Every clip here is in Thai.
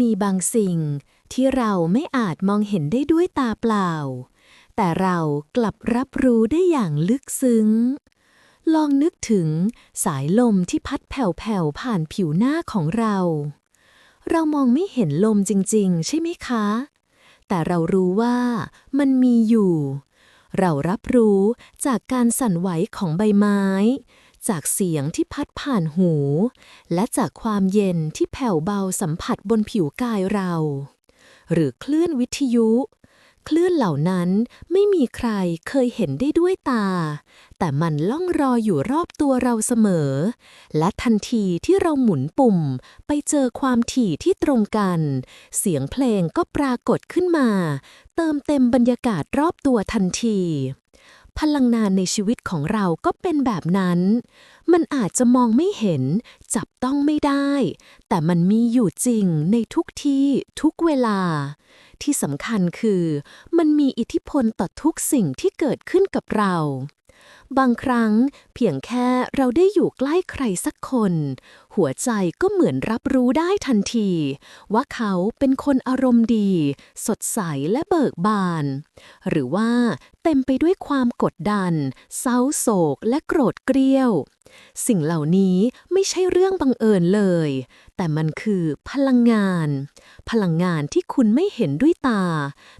มีบางสิ่งที่เราไม่อาจมองเห็นได้ด้วยตาเปล่า แต่เรากลับรับรู้ได้อย่างลึกซึ้ง ลองนึกถึงสายลมที่พัดแผ่วๆผ่านผิวหน้าของเรา เรามองไม่เห็นลมจริง ๆ ใช่ไหมคะ แต่เรารู้ว่ามันมีอยู่ เรารับรู้จากการสั่นไหวของใบไม้ จากเสียงที่พัดผ่านหู และจากความเย็นที่แผ่วเบาสัมผัสบนผิวกายเรา หรือคลื่นวิทยุ คลื่นเหล่านั้นไม่มีใครเคยเห็นได้ด้วยตา แต่มันล่องรออยู่รอบตัวเราเสมอ และทันทีที่เราหมุนปุ่มไปเจอความถี่ที่ตรงกัน เสียงเพลงก็ปรากฏขึ้นมา เติมเต็มบรรยากาศรอบตัวทันที พลังงานในชีวิตของเราก็เป็นแบบนั้น มันอาจจะมองไม่เห็น จับต้องไม่ได้ แต่มันมีอยู่จริงในทุกที่ทุกเวลา ที่สำคัญคือ มันมีอิทธิพลต่อทุกสิ่งที่เกิดขึ้นกับเรา บางครั้งเพียงแค่เราได้อยู่ใกล้ใครสักคน หัวใจก็เหมือนรับรู้ได้ทันที ว่าเขาเป็นคนอารมณ์ดี สดใสและเบิกบาน หรือว่าเต็มไปด้วยความกดดัน เศร้าโศกและโกรธเกรี้ยว สิ่งเหล่านี้ไม่ใช่เรื่องบังเอิญเลย แต่มันคือพลังงาน พลังงานที่คุณไม่เห็นด้วยตา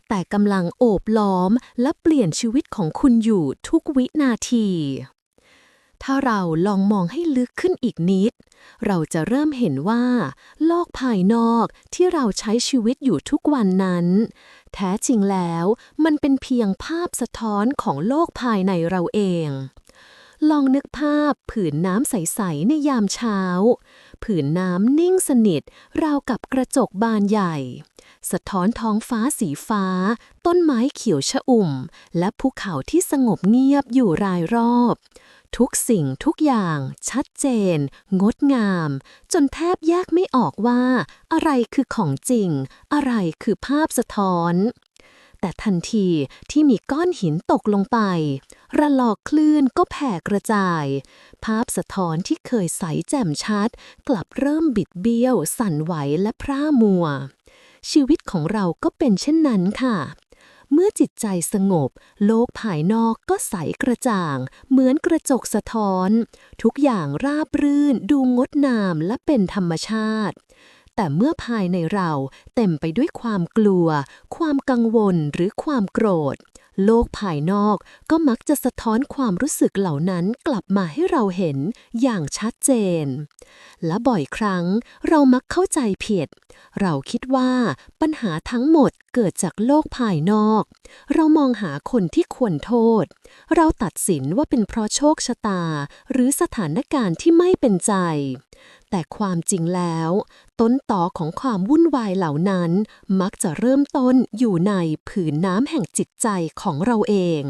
แต่กำลังโอบล้อมและเปลี่ยนชีวิตของคุณอยู่ทุกวินาที ถ้าเราลองมองให้ลึกขึ้นอีกนิด เราจะเริ่มเห็นว่า โลกภายนอกที่เราใช้ชีวิตอยู่ทุกวันนั้น แท้จริงแล้วมันเป็นเพียงภาพสะท้อนของโลกภายในเราเอง ลองนึกภาพผืนน้ำใส ๆ ในยามเช้า ผืนน้ำนิ่งสนิท ราวกับกระจกบานใหญ่ สะท้อนท้องฟ้าสีฟ้า ต้นไม้เขียวชอุ่ม และภูเขาที่สงบเงียบอยู่รายรอบ ทุกสิ่งทุกอย่างชัดเจน งดงาม จนแทบแยกไม่ออกว่า อะไรคือของจริง อะไรคือภาพสะท้อน แต่ทันทีที่มีก้อนหินตกลงไป ระลอกคลื่นก็แผ่กระจาย ภาพสะท้อนที่เคยใสแจ่มชัด กลับเริ่มบิดเบี้ยว สั่นไหวและพร่ามัว ชีวิตของเราก็เป็นเช่นนั้นค่ะ เมื่อจิตใจสงบ โลกภายนอกก็ใสกระจ่าง เหมือนกระจกสะท้อน ทุกอย่างราบรื่น ดูงดงามและเป็นธรรมชาติ แต่เมื่อภายในเราเต็มไปด้วยความกลัว ความกังวลหรือความโกรธ โลกภายนอกก็มักจะสะท้อนความรู้สึกเหล่านั้นกลับมาให้เราเห็นอย่างชัดเจน และบ่อยครั้งเรามักเข้าใจผิด เราคิดว่าปัญหาทั้งหมดเกิดจากโลกภายนอก เรามองหาคนที่ควรโทษ เราตัดสินว่าเป็นเพราะโชคชะตา หรือสถานการณ์ที่ไม่เป็นใจ แต่ความจริงแล้ว ต้นต่อของความวุ่นวายเหล่านั้น มักจะเริ่มต้นอยู่ในผืนน้ำแห่งจิตใจของเราเอง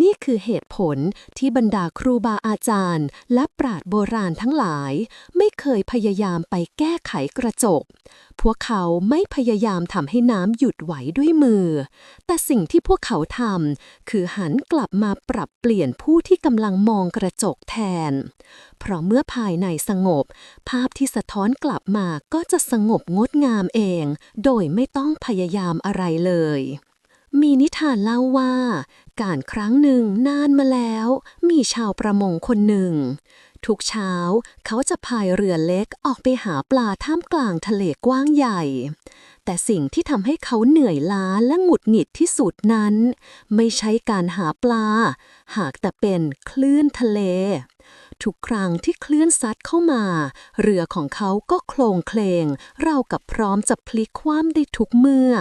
นี่คือเหตุผลที่บรรดาครูบาอาจารย์ และปราชญ์โบราณทั้งหลาย ไม่เคยพยายามไปแก้ไขกระจก พวกเขาไม่พยายามทำให้น้ำหยุดไหวด้วยมือ แต่สิ่งที่พวกเขาทำคือหันกลับมาปรับเปลี่ยนผู้ที่กำลังมองกระจกแทน เพราะเมื่อภายในสงบ ภาพที่สะท้อนกลับมาก็จะสงบงดงามเอง โดยไม่ต้องพยายามอะไรเลย มีนิทานเล่าว่า การครั้งหนึ่งนานมาแล้ว มีชาวประมงคนหนึ่ง ทุกเช้าเขาจะพายเรือเล็กออกไปหาปลาท่ามกลางทะเลกว้างใหญ่ แต่สิ่งที่ทำให้เขาเหนื่อยล้าและหงุดหงิดที่สุดนั้น ไม่ใช่การหาปลา หากแต่เป็นคลื่นทะเล ทุกครั้งที่คลื่นซัดเข้ามา เรือของเขาก็โคลงเคลงเรากับพร้อมจะพลิกคว่ำได้ทุกเมื่อ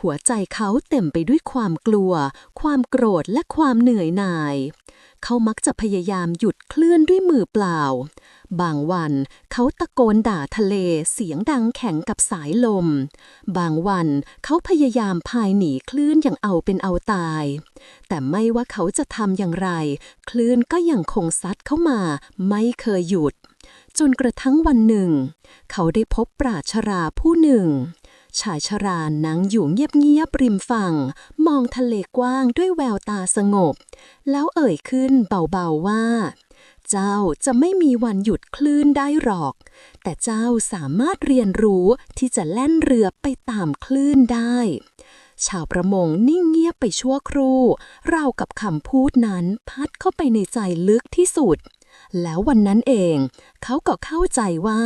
หัวใจเขาเต็มไปด้วยความกลัว ความโกรธและความเหนื่อยหน่าย เขามักจะพยายามหยุดเคลื่อนด้วยมือเปล่า บางวันเขาตะโกนด่าทะเลเสียงดังแข็งกับสายลม บางวันเขาพยายามพายหนีคลื่นอย่างเอาเป็นเอาตาย แต่ไม่ว่าเขาจะทำอย่างไร คลื่นก็ยังคงซัดเข้ามา ไม่เคยหยุดจนกระทั่งวันหนึ่ง เขาได้พบปราชราผู้หนึ่ง ชายชรานั่งอยู่เงียบๆริมฝั่ง มองทะเลกว้างด้วยแววตาสงบ แล้วเอ่ยขึ้นเบาๆว่า เจ้าจะไม่มีวันหยุดคลื่นได้หรอก แต่เจ้าสามารถเรียนรู้ที่จะแล่นเรือไปตามคลื่นได้ ชาวประมงนิ่งเงียบไปชั่วครู่ราวกับคำพูดนั้นพัดเข้าไปในใจลึกที่สุด แล้ววันนั้นเอง เขาก็เข้าใจว่า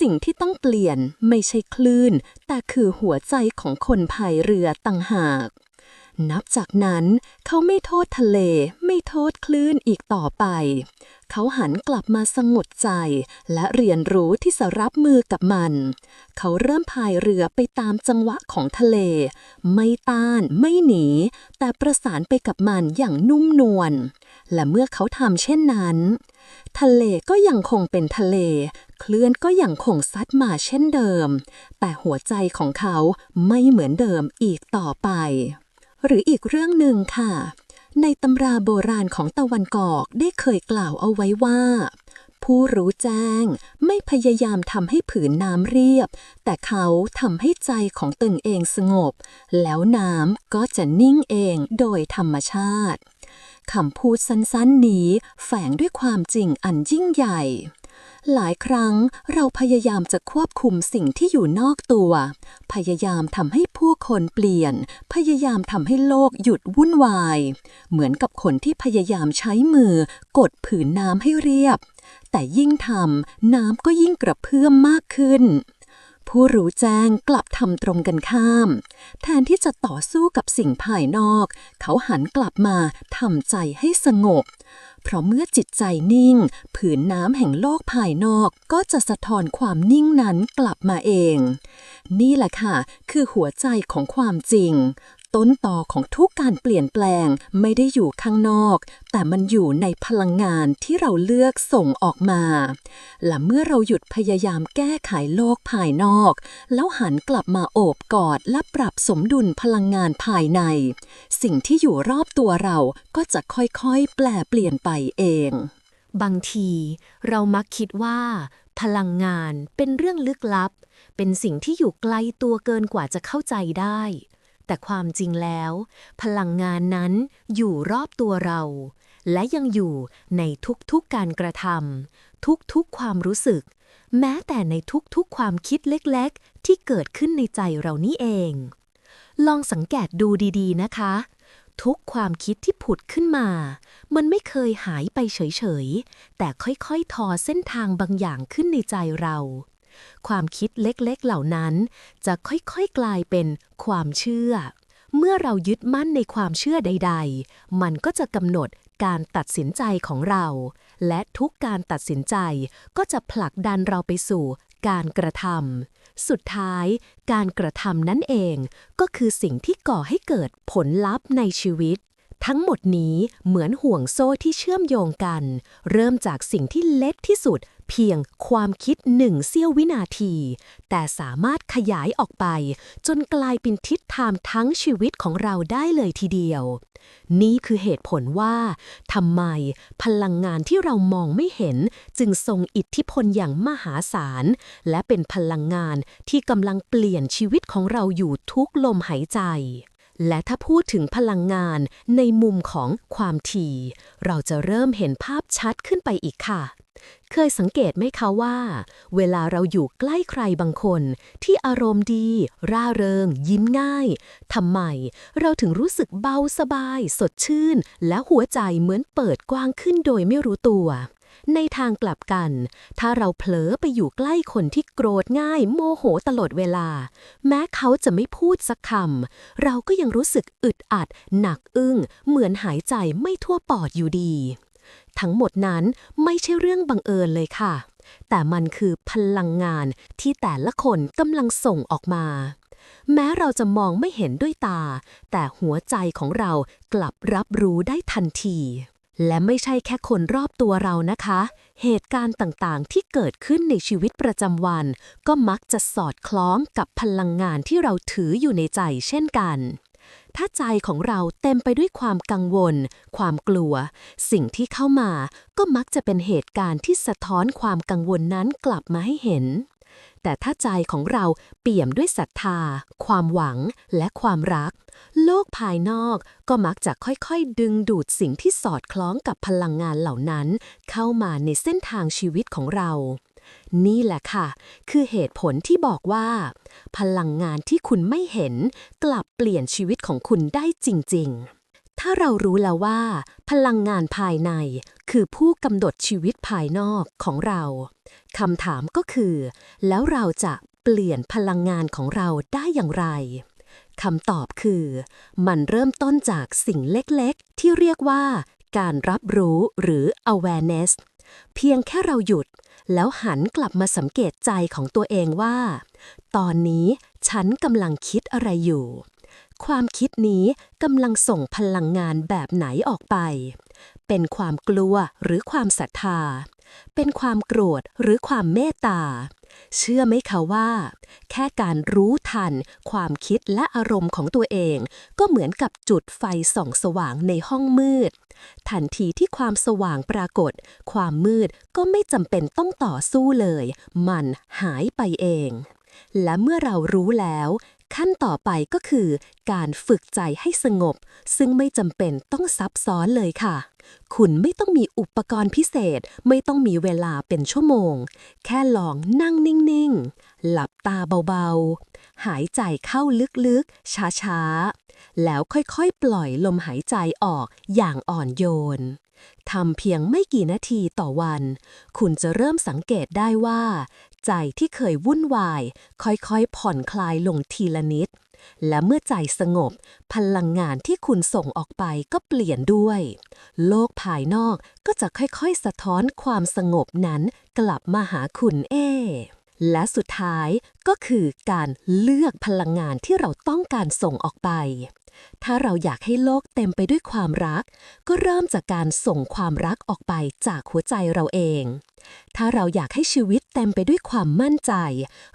สิ่งที่ต้องเปลี่ยนไม่ใช่คลื่น แต่คือหัวใจของคนพายเรือต่างหาก นับจากนั้นเขาไม่โทษทะเล ไม่โทษคลื่นอีกต่อไป เขาหันกลับมาสงบใจ และเรียนรู้ที่จะรับมือกับมัน เขาเริ่มพายเรือไปตามจังหวะของทะเล ไม่ต้านไม่หนี แต่ประสานไปกับมันอย่างนุ่มนวลและเมื่อเขาทำเช่นนั้น ทะเลก็ยังคงเป็นทะเลคลื่นก็ยังคงซัดมาเช่นเดิม แต่หัวใจของเขาไม่เหมือนเดิมอีกต่อไป หรืออีกเรื่องหนึ่งค่ะ ในตำราโบราณของตะวันกอกได้เคยกล่าวเอาไว้ว่า ผู้รู้แจ้งไม่พยายามทำให้ผืนน้ำเรียบ แต่เขาทำให้ใจของตนเองสงบ แล้วน้ำก็จะนิ่งเองโดยธรรมชาติคำพูดสั้นๆนี้แฝงด้วยความจริงอันยิ่งใหญ่ หลายครั้งเราพยายามจะควบคุมสิ่งที่อยู่นอกตัว พยายามทำให้ผู้คนเปลี่ยน พยายามทำให้โลกหยุดวุ่นวาย เหมือนกับคนที่พยายามใช้มือกดผืนน้ำให้เรียบ แต่ยิ่งทำน้ำก็ยิ่งกระเพื่อมมากขึ้นผู้รู้แจ้งกลับทำตรงกันข้าม แทนที่จะต่อสู้กับสิ่งภายนอก เขาหันกลับมาทำใจให้สงบ เพราะเมื่อจิตใจนิ่ง ผืนน้ำแห่งโลกภายนอกก็จะสะท้อนความนิ่งนั้นกลับมาเอง นี่แหละค่ะ คือหัวใจของความจริง ต้นต่อของทุกการเปลี่ยนแปลงไม่ได้อยู่ข้างนอก แต่มันอยู่ในพลังงานที่เราเลือกส่งออกมา และเมื่อเราหยุดพยายามแก้ไขโลกภายนอก แล้วหันกลับมาโอบกอดและปรับสมดุลพลังงานภายใน สิ่งที่อยู่รอบตัวเราก็จะค่อยๆ แปลเปลี่ยนไปเอง บางทีเรามักคิดว่า พลังงานเป็นเรื่องลึกลับ เป็นสิ่งที่อยู่ไกลตัวเกินกว่าจะเข้าใจได้ แต่ความจริงแล้ว พลังงานนั้นอยู่รอบตัวเรา และยังอยู่ในทุกๆการกระทำทุกๆความรู้สึก แม้แต่ในทุกๆความคิดเล็กๆ ที่เกิดขึ้นในใจเรานี่เอง ลองสังเกตดูดีๆนะคะ ทุกความคิดที่ผุดขึ้นมา มันไม่เคยหายไปเฉยๆ แต่ค่อยๆ ทอเส้นทางบางอย่างขึ้นในใจเรา ความคิดเล็กๆเหล่านั้น จะค่อยๆกลายเป็นความเชื่อ เมื่อเรายึดมั่นในความเชื่อใด ๆ มันก็จะกำหนดการตัดสินใจของเรา และทุกการตัดสินใจก็จะผลักดันเราไปสู่การกระทำสุดท้าย การกระทำนั่นเองก็คือสิ่งที่ก่อให้เกิดผลลัพธ์ในชีวิต ทั้งหมดนี้เหมือนห่วงโซ่ที่เชื่อมโยงกัน เริ่มจากสิ่งที่เล็กที่สุด เพียงความคิดหนึ่งเสี้ยววินาที แต่สามารถขยายออกไป จนกลายเป็นทิศทางทั้งชีวิตของเราได้เลยทีเดียว นี่คือเหตุผลว่าทำไมพลังงานที่เรามองไม่เห็น จึงทรงอิทธิพลอย่างมหาศาล และเป็นพลังงานที่กำลังเปลี่ยนชีวิตของเราอยู่ทุกลมหายใจ และถ้าพูดถึงพลังงานในมุมของความถี่ เราจะเริ่มเห็นภาพชัดขึ้นไปอีกค่ะ เคยสังเกตไหมคะว่า เวลาเราอยู่ใกล้ใครบางคน ที่อารมณ์ดี ร่าเริง ยิ้มง่ายทำไม เราถึงรู้สึกเบาสบาย สดชื่น และหัวใจเหมือนเปิดกว้างขึ้นโดยไม่รู้ตัว ในทางกลับกัน ถ้าเราเผลอไปอยู่ใกล้คนที่โกรธง่ายโมโหตลอดเวลา แม้เขาจะไม่พูดสักคำเราก็ยังรู้สึกอึดอัด หนักอึ้ง เหมือนหายใจไม่ทั่วปอดอยู่ดี ทั้งหมดนั้นไม่ใช่เรื่องบังเอิญเลยค่ะ แต่มันคือพลังงานที่แต่ละคนกำลังส่งออกมาแม้เราจะมองไม่เห็นด้วยตา แต่หัวใจของเรากลับรับรู้ได้ทันที และไม่ใช่แค่คนรอบตัวเรานะคะ เหตุการณ์ต่างๆ ที่เกิดขึ้นในชีวิตประจำวัน ก็มักจะสอดคล้องกับพลังงานที่เราถืออยู่ในใจเช่นกัน ถ้าใจของเราเต็มไปด้วยความกังวล ความกลัว สิ่งที่เข้ามา ก็มักจะเป็นเหตุการณ์ที่สะท้อนความกังวลนั้นกลับมาให้เห็น แต่ถ้าใจของเราเปี่ยมด้วยศรัทธา ความหวัง และความรัก โลกภายนอกก็มักจะค่อยๆ ดึงดูดสิ่งที่สอดคล้องกับพลังงานเหล่านั้น เข้ามาในเส้นทางชีวิตของเรา นี่แหละค่ะ คือเหตุผลที่บอกว่า พลังงานที่คุณไม่เห็น กลับเปลี่ยนชีวิตของคุณได้จริง ๆถ้าเรารู้แล้วว่า พลังงานภายในคือผู้กำหนดชีวิตภายนอกของเราคำถามก็คือ แล้วเราจะเปลี่ยนพลังงานของเราได้อย่างไร คำตอบคือ มันเริ่มต้นจากสิ่งเล็กๆ ที่เรียกว่า การรับรู้หรือ awareness เพียงแค่เราหยุด แล้วหันกลับมาสังเกตใจของตัวเองว่า ตอนนี้ฉันกำลังคิดอะไรอยู่ ความคิดนี้กำลังส่งพลังงานแบบไหนออกไป เป็นความกลัวหรือความศรัทธา เป็นความโกรธหรือความเมตตา เชื่อไหมคะว่า แค่การรู้ทัน ความคิดและอารมณ์ของตัวเอง ก็เหมือนกับจุดไฟส่องสว่างในห้องมืด ทันทีที่ความสว่างปรากฏ ความมืดก็ไม่จำเป็นต้องต่อสู้เลย มันหายไปเองและเมื่อเรารู้แล้ว ขั้นต่อไปก็คือการฝึกใจให้สงบ ซึ่งไม่จำเป็นต้องซับซ้อนเลยค่ะ คุณไม่ต้องมีอุปกรณ์พิเศษ ไม่ต้องมีเวลาเป็นชั่วโมง แค่ลองนั่งนิ่ง ๆ หลับตาเบา ๆ หายใจเข้าลึก ๆ ช้า ๆ แล้วค่อย ๆ ปล่อยลมหายใจออกอย่างอ่อนโยนทำเพียงไม่กี่นาทีต่อวัน คุณจะเริ่มสังเกตได้ว่า ใจที่เคยวุ่นวาย ค่อยๆ ผ่อนคลายลงทีละนิด และเมื่อใจสงบ พลังงานที่คุณส่งออกไปก็เปลี่ยนด้วย โลกภายนอกก็จะค่อยๆ สะท้อนความสงบนั้นกลับมาหาคุณเอและสุดท้ายก็คือการเลือกพลังงานที่เราต้องการส่งออกไป ถ้าเราอยากให้โลกเต็มไปด้วยความรัก ก็เริ่มจากการส่งความรักออกไปจากหัวใจเราเอง ถ้าเราอยากให้ชีวิตเต็มไปด้วยความมั่นใจ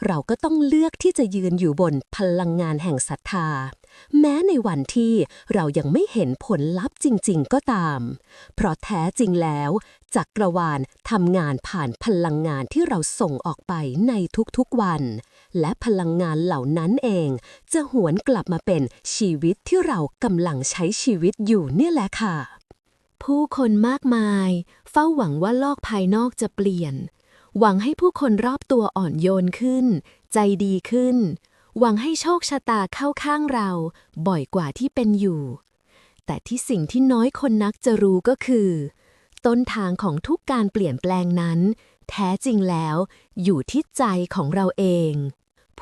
เราก็ต้องเลือกที่จะยืนอยู่บนพลังงานแห่งศรัทธา แม้ในวันที่เรายังไม่เห็นผลลัพธ์จริง ๆ ก็ตาม เพราะแท้จริงแล้วจักรวาลทำงานผ่านพลังงานที่เราส่งออกไปในทุกๆวัน และพลังงานเหล่านั้นเอง จะหวนกลับมาเป็นชีวิตที่เรากำลังใช้ชีวิตอยู่เนี่ยแหละค่ะ ผู้คนมากมาย เฝ้าหวังว่าโลกภายนอกจะเปลี่ยน หวังให้ผู้คนรอบตัวอ่อนโยนขึ้น ใจดีขึ้น หวังให้โชคชะตาเข้าข้างเรา บ่อยกว่าที่เป็นอยู่ แต่ที่สิ่งที่น้อยคนนักจะรู้ก็คือ ต้นทางของทุกการเปลี่ยนแปลงนั้น แท้จริงแล้วอยู่ที่ใจของเราเอง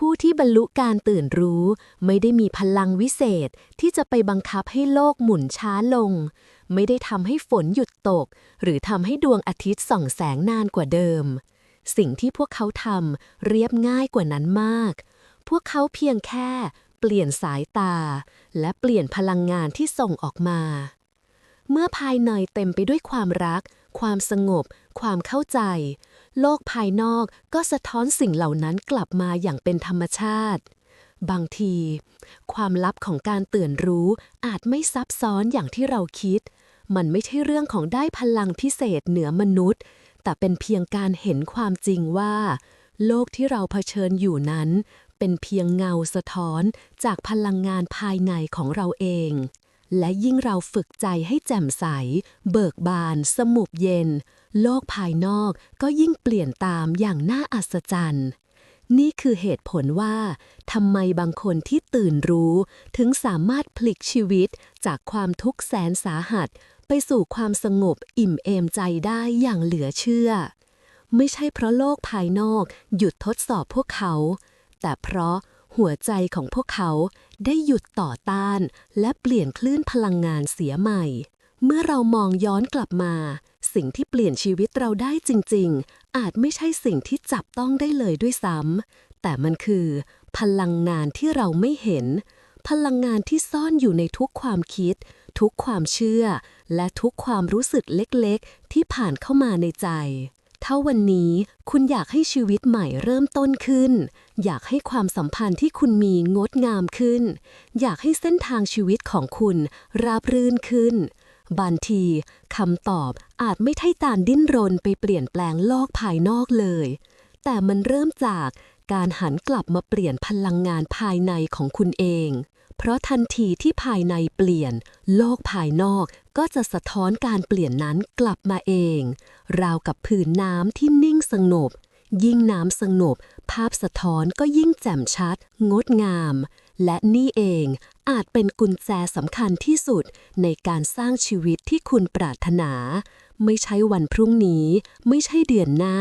ผู้ที่บรรลุการตื่นรู้ ไม่ได้มีพลังวิเศษที่จะไปบังคับให้โลกหมุนช้าลง ไม่ได้ทำให้ฝนหยุดตก หรือทำให้ดวงอาทิตย์ส่องแสงนานกว่าเดิม สิ่งที่พวกเขาทำเรียบง่ายกว่านั้นมาก พวกเขาเพียงแค่เปลี่ยนสายตา และเปลี่ยนพลังงานที่ส่งออกมา เมื่อภายในเต็มไปด้วยความรัก ความสงบ ความเข้าใจ โลกภายนอกก็สะท้อนสิ่งเหล่านั้นกลับมาอย่างเป็นธรรมชาติ บางที ความลับของการตื่นรู้อาจไม่ซับซ้อนอย่างที่เราคิด มันไม่ใช่เรื่องของได้พลังพิเศษเหนือมนุษย์ แต่เป็นเพียงการเห็นความจริงว่า โลกที่เราเผชิญอยู่นั้น เป็นเพียงเงาสะท้อนจากพลังงานภายในของเราเอง และยิ่งเราฝึกใจให้แจ่มใส เบิกบาน สมุบเย็น โลกภายนอกก็ยิ่งเปลี่ยนตามอย่างน่าอัศจรรย์ นี่คือเหตุผลว่าทำไมบางคนที่ตื่นรู้ ถึงสามารถพลิกชีวิตจากความทุกข์แสนสาหัส ไปสู่ความสงบอิ่มเอมใจได้อย่างเหลือเชื่อ ไม่ใช่เพราะโลกภายนอกหยุดทดสอบพวกเขา แต่เพราะ หัวใจของพวกเขาได้หยุดต่อต้าน และเปลี่ยนคลื่นพลังงานเสียใหม่ เมื่อเรามองย้อนกลับมา สิ่งที่เปลี่ยนชีวิตเราได้จริง ๆ อาจไม่ใช่สิ่งที่จับต้องได้เลยด้วยซ้ำแต่มันคือ พลังงานที่เราไม่เห็น พลังงานที่ซ่อนอยู่ในทุกความคิด ทุกความเชื่อ และทุกความรู้สึกเล็กๆ ที่ผ่านเข้ามาในใจ ถ้าวันนี้คุณอยากให้ชีวิตใหม่เริ่มต้นขึ้น อยากให้ความสัมพันธ์ที่คุณมีงดงามขึ้น อยากให้เส้นทางชีวิตของคุณราบรื่นขึ้น บางทีคำตอบอาจไม่ใช่การดิ้นรนไปเปลี่ยนแปลงโลกภายนอกเลย แต่มันเริ่มจากการหันกลับมาเปลี่ยนพลังงานภายในของคุณเอง เพราะทันทีที่ภายในเปลี่ยน โลกภายนอก ก็จะสะท้อนการเปลี่ยนนั้นกลับมาเอง ราวกับผืนน้ำที่นิ่งสงบ ยิ่งน้ำสงบ ภาพสะท้อนก็ยิ่งแจ่มชัด งดงาม และนี่เองอาจเป็นกุญแจสำคัญที่สุดในการสร้างชีวิตที่คุณปรารถนา ไม่ใช่วันพรุ่งนี้ ไม่ใช่เดือนหน้า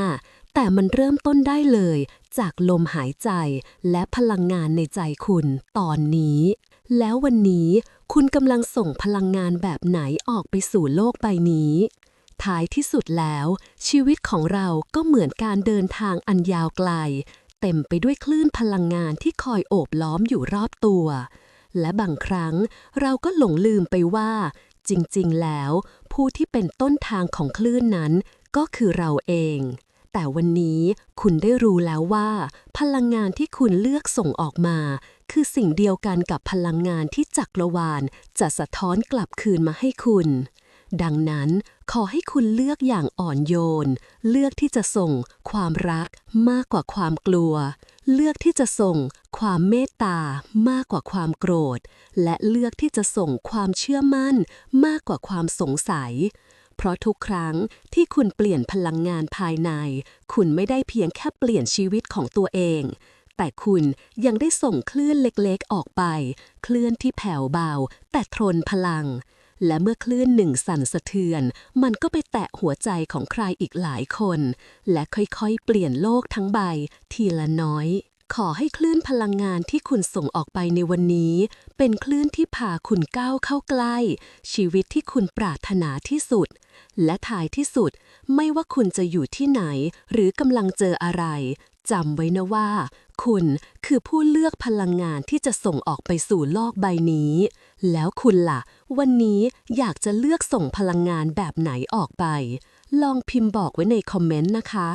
แต่มันเริ่มต้นได้เลย จากลมหายใจและพลังงานในใจคุณตอนนี้ แล้ววันนี้ คุณกำลังส่งพลังงานแบบไหนออกไปสู่โลกใบนี้ ท้ายที่สุดแล้ว ชีวิตของเราก็เหมือนการเดินทางอันยาวไกล เต็มไปด้วยคลื่นพลังงานที่คอยโอบล้อมอยู่รอบตัว และบางครั้งเราก็หลงลืมไปว่า จริงๆ แล้ว ผู้ที่เป็นต้นทางของคลื่นนั้น ก็คือเราเองแต่วันนี้คุณได้รู้แล้วว่า พลังงานที่คุณเลือกส่งออกมา คือสิ่งเดียวกันกับพลังงานที่จักรวาลจะสะท้อนกลับคืนมาให้คุณ ดังนั้นขอให้คุณเลือกอย่างอ่อนโยน เลือกที่จะส่งความรักมากกว่าความกลัว เลือกที่จะส่งความเมตตามากกว่าความโกรธ และเลือกที่จะส่งความเชื่อมั่นมากกว่าความสงสัยเพราะทุกครั้งที่คุณเปลี่ยนพลังงานภายใน คุณไม่ได้เพียงแค่เปลี่ยนชีวิตของตัวเอง แต่คุณยังได้ส่งคลื่นเล็กๆออกไป คลื่นที่แผ่วเบา แต่ทนพลัง และเมื่อคลื่นหนึ่งสั่นสะเทือน มันก็ไปแตะหัวใจของใครอีกหลายคน และค่อยๆ เปลี่ยนโลกทั้งใบ ทีละน้อย ขอให้คลื่นพลังงานที่คุณส่งออกไปในวันนี้ เป็นคลื่นที่พาคุณก้าวเข้าใกล้ ชีวิตที่คุณปรารถนาที่สุด และท้ายที่สุด ไม่ว่าคุณจะอยู่ที่ไหน หรือกำลังเจออะไรจำไว้นะว่า คุณคือผู้เลือกพลังงานที่จะส่งออกไปสู่โลกใบนี้ แล้วคุณล่ะ วันนี้อยากจะเลือกส่งพลังงานแบบไหนออกไป ลองพิมพ์บอกไว้ในคอมเมนต์นะคะ